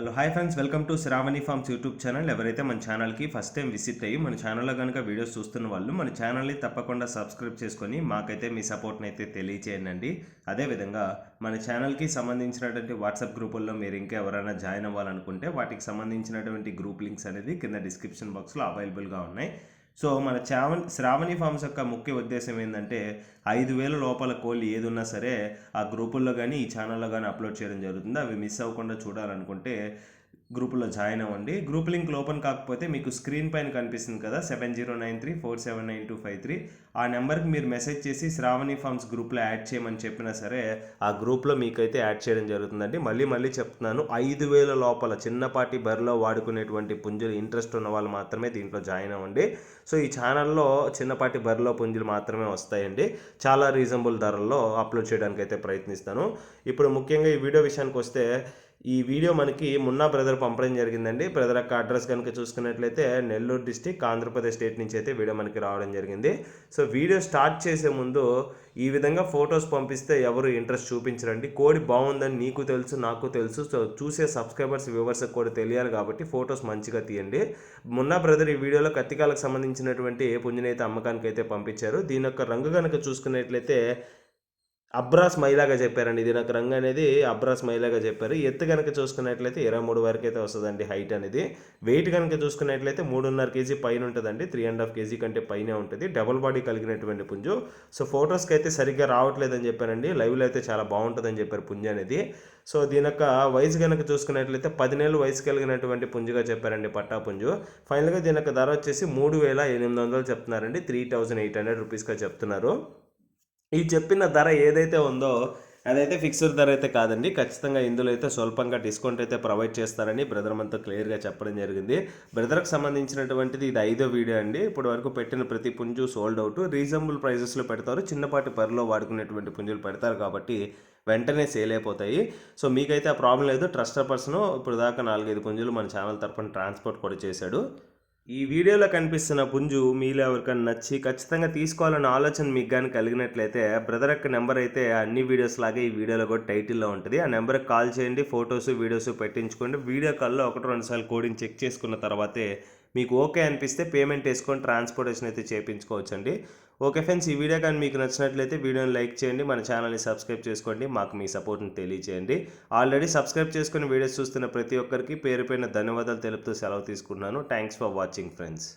Hello hi friends. Welcome to Shravani farms YouTube channel. ఎవరైతే మన ఛానల్కి ఫస్ట్ టైం విజిట్ అయ్యి మన ఛానల్లో కనుక వీడియోస్ చూస్తున్న వాళ్ళు మన ఛానల్ని తప్పకుండా సబ్స్క్రైబ్ చేసుకొని మాకైతే మీ సపోర్ట్ని అయితే తెలియచేయండి. అదేవిధంగా మన ఛానల్కి సంబంధించినటువంటి వాట్సాప్ గ్రూపుల్లో మీరు ఇంకా ఎవరైనా జాయిన్ అవ్వాలనుకుంటే వాటికి సంబంధించినటువంటి గ్రూప్ లింక్స్ అనేది కింద డిస్క్రిప్షన్ బాక్స్లో అవైలబుల్గా ఉన్నాయి. సో మన చావన్ శ్రావణి ఫార్మ్స్ యొక్క ముఖ్య ఉద్దేశం ఏంటంటే ఐదు వేల లోపల కోళ్ళు ఏదున్నా సరే ఆ గ్రూపుల్లో కానీ ఈ ఛానల్లో కానీ అప్లోడ్ చేయడం జరుగుతుంది. అవి మిస్ అవ్వకుండా చూడాలనుకుంటే గ్రూపులో జాయిన్ అవ్వండి. గ్రూప్ లింక్ ఓపెన్ కాకపోతే మీకు స్క్రీన్ పైన కనిపిస్తుంది కదా seven zero nine three four seven nine two five three ఆ నెంబర్కి మీరు మెసేజ్ చేసి శ్రావణి ఫార్మ్స్ గ్రూప్లో యాడ్ చేయమని చెప్పినా సరే ఆ గ్రూప్లో మీకైతే యాడ్ చేయడం జరుగుతుందండి. మళ్ళీ మళ్ళీ చెప్తున్నాను ఐదు వేల లోపల చిన్నపాటి బరిలో వాడుకునేటువంటి పుంజులు ఇంట్రెస్ట్ ఉన్న వాళ్ళు మాత్రమే దీంట్లో జాయిన్ అవ్వండి. సో ఈ ఛానల్లో చిన్నపాటి బరిలో పుంజులు మాత్రమే వస్తాయండి. చాలా రీజనబుల్ ధరల్లో అప్లోడ్ చేయడానికి అయితే ప్రయత్నిస్తాను. ఇప్పుడు ముఖ్యంగా ఈ వీడియో విషయానికి వస్తే ఈ వీడియో మనకి మున్నా బ్రదర్ పంపడం జరిగిందండి. బ్రదర్ యొక్క అడ్రస్ కనుక చూసుకున్నట్లయితే నెల్లూరు డిస్టిక్ ఆంధ్రప్రదేశ్ స్టేట్ నుంచి అయితే వీడియో మనకి రావడం జరిగింది. సో వీడియో స్టార్ట్ చేసే ముందు ఈ విధంగా ఫొటోస్ పంపిస్తే ఎవరు ఇంట్రెస్ట్ చూపించరండి. కోడి బాగుందని నీకు తెలుసు నాకు తెలుసు. సో చూసే సబ్స్క్రైబర్స్ వ్యూవర్స్ కూడా తెలియాలి కాబట్టి ఫొటోస్ మంచిగా తీయండి. మున్నా బ్రదర్ ఈ వీడియోలో కత్తికాలకు సంబంధించినటువంటి పుంజునైతే అమ్మకానికి అయితే పంపించారు దీని యొక్క రంగు కనుక చూసుకున్నట్లయితే అబ్రాస్ మైలాగా చెప్పారండి. ఇది నాకు రంగు అనేది అబ్రాస్ మైలాగా చెప్పారు. ఎత్తు కనుక చూసుకున్నట్లయితే ఇరవై మూడు వరకు అయితే వస్తుందండి హైట్ అనేది. వెయిట్ కనుక చూసుకున్నట్లయితే మూడున్నర కేజీ పైన ఉంటుందండి. త్రీ అండ్ హాఫ్ కేజీ కంటే పైన ఉంటుంది. డబుల్ బాడీ కలిగినటువంటి పుంజు. సో ఫొటోస్కి అయితే సరిగ్గా రావట్లేదని చెప్పారండి. లైవ్లో అయితే చాలా బాగుంటుందని చెప్పారు పుంజు అనేది. సో దీని యొక్క వయసు కనుక చూసుకున్నట్లయితే పది నెలలు వయసు కలిగినటువంటి పుంజుగా చెప్పారండి పట్టా పుంజు. ఫైనల్గా దీని యొక్క ధర వచ్చేసి మూడు వేల ఎనిమిది వందలు చెప్తున్నారండి. త్రీ థౌజండ్ ఎయిట్ హండ్రెడ్ రూపీస్గా చెప్తున్నారు. ఈ చెప్పిన ధర ఏదైతే ఉందో అదైతే ఫిక్స్డ్ ధర అయితే కాదండి. ఖచ్చితంగా ఇందులో అయితే స్వల్పంగా డిస్కౌంట్ అయితే ప్రొవైడ్ చేస్తారని బ్రదర్ మనతో క్లియర్గా చెప్పడం జరిగింది. బ్రదర్కి సంబంధించినటువంటిది ఇది ఐదో వీడియో అండి. ఇప్పటి వరకు పెట్టిన ప్రతి పుంజు సోల్డ్ అవుట్ రీజనబుల్ ప్రైజెస్లో పెడతారు. చిన్నపాటి పరిలో వాడుకునేటువంటి పుంజులు పెడతారు కాబట్టి వెంటనే సేల్ అయిపోతాయి. సో మీకైతే ఆ ప్రాబ్లం లేదు. ట్రస్టర్ పర్సన్ ఇప్పుడు దాకా నాలుగైదు పుంజులు మన ఛానల్ తరఫున ట్రాన్స్పోర్ట్ కూడా చేశాడు. ఈ వీడియోలో కనిపిస్తున్న పుంజు మీలో ఎవరికైనా నచ్చి ఖచ్చితంగా తీసుకోవాలన్న ఆలోచన మీకు కానీ కలిగినట్లయితే బ్రదర్ యొక్క నెంబర్ అయితే అన్ని వీడియోస్ లాగే ఈ వీడియోలో కూడా టైటిల్లో ఉంటుంది. ఆ నెంబర్కి కాల్ చేయండి ఫొటోస్ వీడియోస్ పెట్టించుకోండి. వీడియో కాల్లో ఒకటి రెండు సార్లు కోడింగ్ చెక్ చేసుకున్న తర్వాతే మీకు ఓకే అనిపిస్తే పేమెంట్ వేసుకొని ట్రాన్స్పోర్టేషన్ అయితే చేయించుకోవచ్చండి ఓకే ఫ్రెండ్స్ ఈ వీడియో కానీ మీకు నచ్చినట్లయితే వీడియోని లైక్ చేయండి మన ఛానల్ని సబ్స్క్రైబ్ చేసుకోండి మాకు మీ సపోర్ట్ని తెలియచేయండి. ఆల్రెడీ సబ్స్క్రైబ్ చేసుకుని వీడియోస్ చూస్తున్న ప్రతి ఒక్కరికి పేరు పైన ధన్యవాదాలు తెలుపుతూ సెలవు తీసుకున్నాను థ్యాంక్స్ ఫర్ వాచింగ్ ఫ్రెండ్స్.